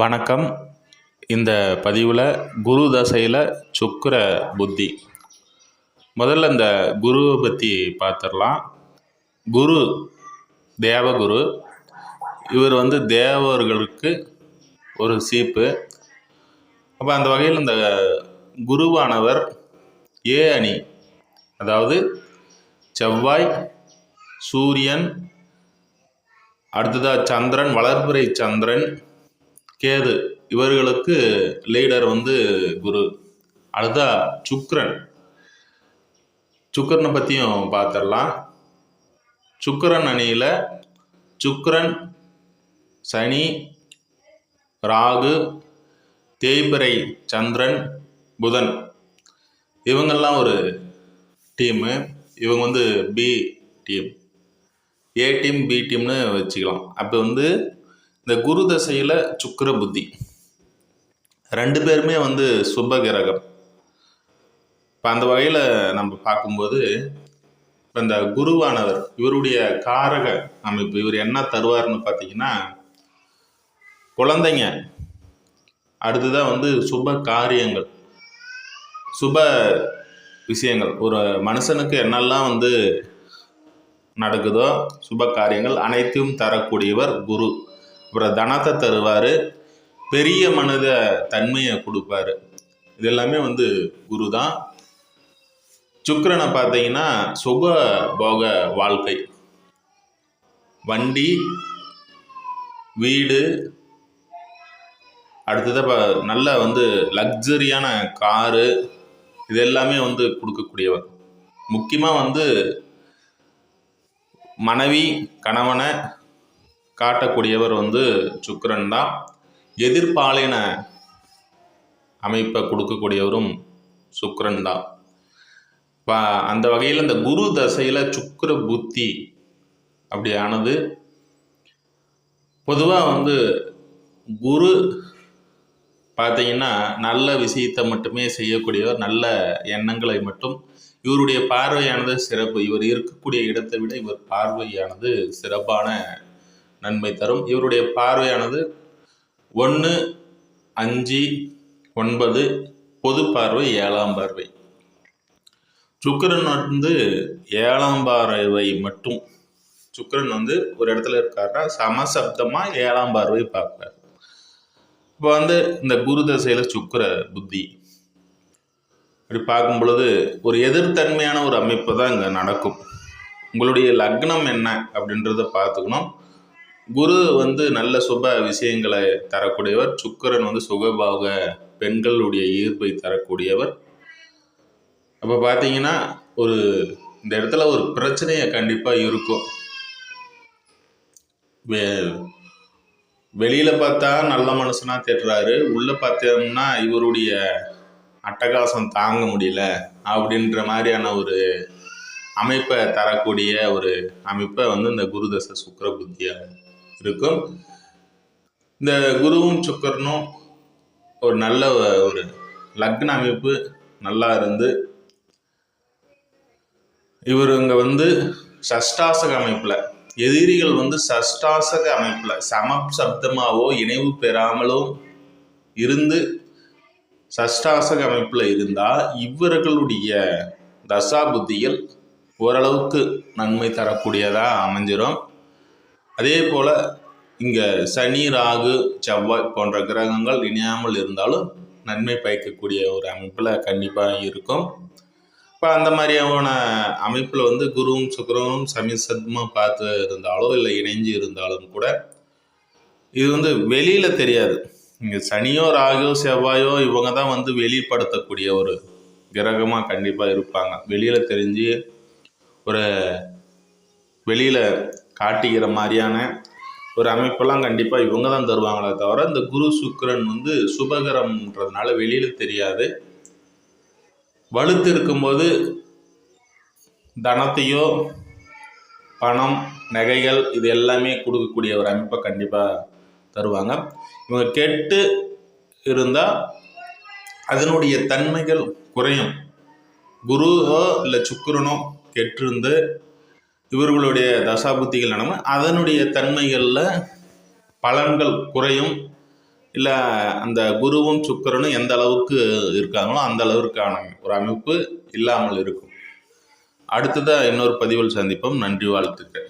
வணக்கம். இந்த பதிவில் குரு தசையில் சுக்கிர புத்தி. முதல்ல இந்த குருவை பற்றி பார்த்துடலாம் குரு தேவகுரு இவர் வந்து தேவர்களுக்கு ஒரு சீப்பு. அப்போ அந்த வகையில் இந்த குருவானவர் ஏ அணி அதாவது செவ்வாய் சூரியன் அடுத்ததாக சந்திரன் வளர்பிறை சந்திரன் கேது. இவர்களுக்கு லீடர் வந்து குரு. அடுத்தா சுக்ரன். சுக்கரனை பற்றியும் பார்த்துடலாம் சுக்கரன் அணியில் சுக்கரன் சனி ராகு தேய்பிரை சந்திரன் புதன். இவங்கெல்லாம் ஒரு டீமு இவங்க வந்து B team A team B டீம்னு வச்சுக்கலாம். அப்போ வந்து இந்த குரு தசையில் சுக்கிர புத்தி. ரெண்டு பேருமே வந்து சுப கிரகம் இப்போ அந்த வகையில் நம்ம பார்க்கும்போது இப்போ இந்த குருவானவர் இவருடைய காரக அமைப்பு இவர் என்ன தருவார்னு பார்த்தீங்கன்னா குழந்தைங்க. அடுத்ததாக வந்து சுப காரியங்கள். சுப விஷயங்கள். ஒரு மனுஷனுக்கு என்னெல்லாம் வந்து நடக்குதோ சுப காரியங்கள் அனைத்தையும் தரக்கூடியவர் குரு. அப்புறம் தனத்தை தருவார் பெரிய மனித தன்மையை கொடுப்பாரு. இது எல்லாமே வந்து குரு தான் சுக்கரனை பார்த்தீங்கன்னா சுப போக வாழ்க்கை. வண்டி வீடு அடுத்ததாக நல்ல வந்து லக்ஸரியான காரு இது எல்லாமே வந்து கொடுக்கக்கூடியவர். முக்கியமாக வந்து மனைவி கணவனை காட்டக்கூடியவர் வந்து சுக்கரன் தான். எதிர்பாலின அமைப்பை கொடுக்கக்கூடியவரும் சுக்கரன் தான். இப்போ அந்த வகையில் இந்த குரு தசையில் சுக்கர புத்தி அப்படியானது. பொதுவாக வந்து குரு பார்த்தீங்கன்னா நல்ல விஷயத்தை மட்டுமே செய்யக்கூடியவர் நல்ல எண்ணங்களை மட்டும். இவருடைய பார்வையானது சிறப்பு. இவர் இருக்கக்கூடிய இடத்தை விட இவர் பார்வையானது சிறப்பான நன்மை தரும். இவருடைய பார்வையானது ஒன்று அஞ்சு ஒன்பது பொது பார்வை ஏழாம் பார்வை. சுக்கரன் வந்து ஏழாம் பார்வை மட்டும். சுக்கரன் வந்து ஒரு இடத்துல இருக்காருன்னா சமசப்தமாக ஏழாம் பார்வை பார்ப்பார். இப்போ வந்து இந்த குரு தசையில் சுக்கர புத்தி. அப்படி பார்க்கும் பொழுது ஒரு எதிர்த்தன்மையான ஒரு அமைப்பு தான் இங்கே நடக்கும். உங்களுடைய லக்னம் என்ன அப்படின்றத பார்த்துக்கணும். குரு வந்து நல்ல சுப விஷயங்களை தரக்கூடியவர் சுக்கிரன் வந்து சுகபாக பெண்களுடைய ஈர்ப்பை தரக்கூடியவர். அப்போ பார்த்தீங்கன்னா ஒரு இந்த இடத்துல ஒரு பிரச்சனையை கண்டிப்பாக இருக்கும். வே வெளியில் பார்த்தா நல்ல மனுஷனாக தேடுறாரு உள்ளே பார்த்தோம்னா இவருடைய அட்டகாசம் தாங்க முடியல அப்படின்ற மாதிரியான ஒரு அமைப்பை தரக்கூடிய ஒரு அமைப்பை வந்து இந்த குருதச சுக்கர புத்தியாக இருக்கும். இந்த குருவும் சுக்கரனும் ஒரு நல்ல ஒரு லக்ன அமைப்பு நல்லா இருந்து இவருங்க வந்து சஷ்டாசக அமைப்பில் எதிரிகள் வந்து சஷ்டாசக அமைப்பில் சம சப்தமாவோ இணைவு பெறாமலோ இருந்து சஷ்டாசக அமைப்பில் இருந்தால் இவர்களுடைய தசா புத்திகள் ஓரளவுக்கு நன்மை தரக்கூடியதாக அமைஞ்சிடும் அதே போல் இங்கே சனி ராகு செவ்வாய் போன்ற கிரகங்கள் இணையாமல் இருந்தாலும் நன்மை பயக்கக்கூடிய ஒரு அமைப்பில் கண்டிப்பாக இருக்கும். இப்போ அந்த மாதிரியான அமைப்பில் வந்து குருவும் சுக்கரனும் சமிசத்மாக பார்த்து இருந்தாலோ இல்லை இணைஞ்சு இருந்தாலும் கூட இது வந்து வெளியில் தெரியாது. இங்கே சனியோ ராகோ செவ்வாயோ இவங்க தான் வந்து வெளிப்படுத்தக்கூடிய ஒரு கிரகமாக கண்டிப்பாக இருப்பாங்க. வெளியில் தெரிஞ்சு ஒரு வெளியில் காட்டிக்கிற மாதிரியான ஒரு அமைப்பெல்லாம் கண்டிப்பாக இவங்க தான் தருவாங்களே தவிர இந்த குரு சுக்கரன் வந்து சுபகரம்ன்றதுனால வெளியில் தெரியாது. வலுத்து இருக்கும்போது தனத்தையோ பணம் நகைகள் இது எல்லாமே கொடுக்கக்கூடிய ஒரு அமைப்பை கண்டிப்பாக தருவாங்க. இவங்க கெட்டு இருந்தால் அதனுடைய தன்மைகள் குறையும். குருவோ இல்லை சுக்கரனோ கெட்டிருந்து இவர்களுடைய தசாபுத்திகள் நடமும் அதனுடைய தன்மைகளில் பலன்கள் குறையும். இல்லை அந்த குருவும் சுக்கரனும் எந்த அளவுக்கு இருக்காங்களோ அந்த அளவிற்கான ஒரு அமைப்பு இல்லாமல் இருக்கும். அடுத்ததாக இன்னொரு பதிவில் சந்திப்போம். நன்றி வாழ்த்துக்கள்.